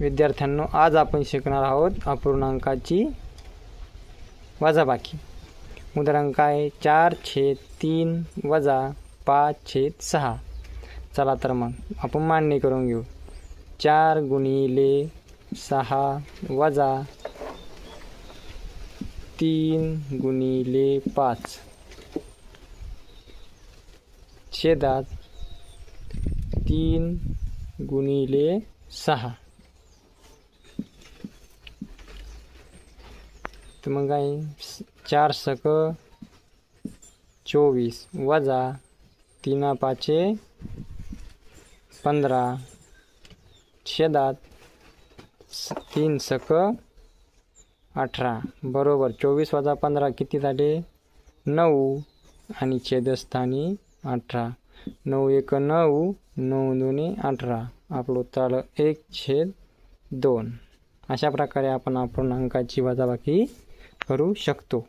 विद्यार्थ्यांनो आज आपण शिकणार आहोत अपूर्णांकाची वजाबाकी उदाहरण काय चार छेद तीन वजा पाच छेद सहा. चला तर मग आपण मांडणी करून घेऊ. चार गुणिले सहा वजा तीन गुणिले पाच. छेदात तीन गुणिले सहा. तर मग काय चार सक चोवीस वजा तीना पाचे पंधरा. छेदात स- तीन सक अठरा. बरोबर चोवीस वजा पंधरा किती झाले? नऊ आणि छेदस्थानी अठरा. नऊ एक नऊ नऊ दोन्ही अठरा. आपलं उत्तर आलं एक छेद दोन. अशा प्रकारे आपण अपूर्णांकाची वजाबाकी करू शकतो.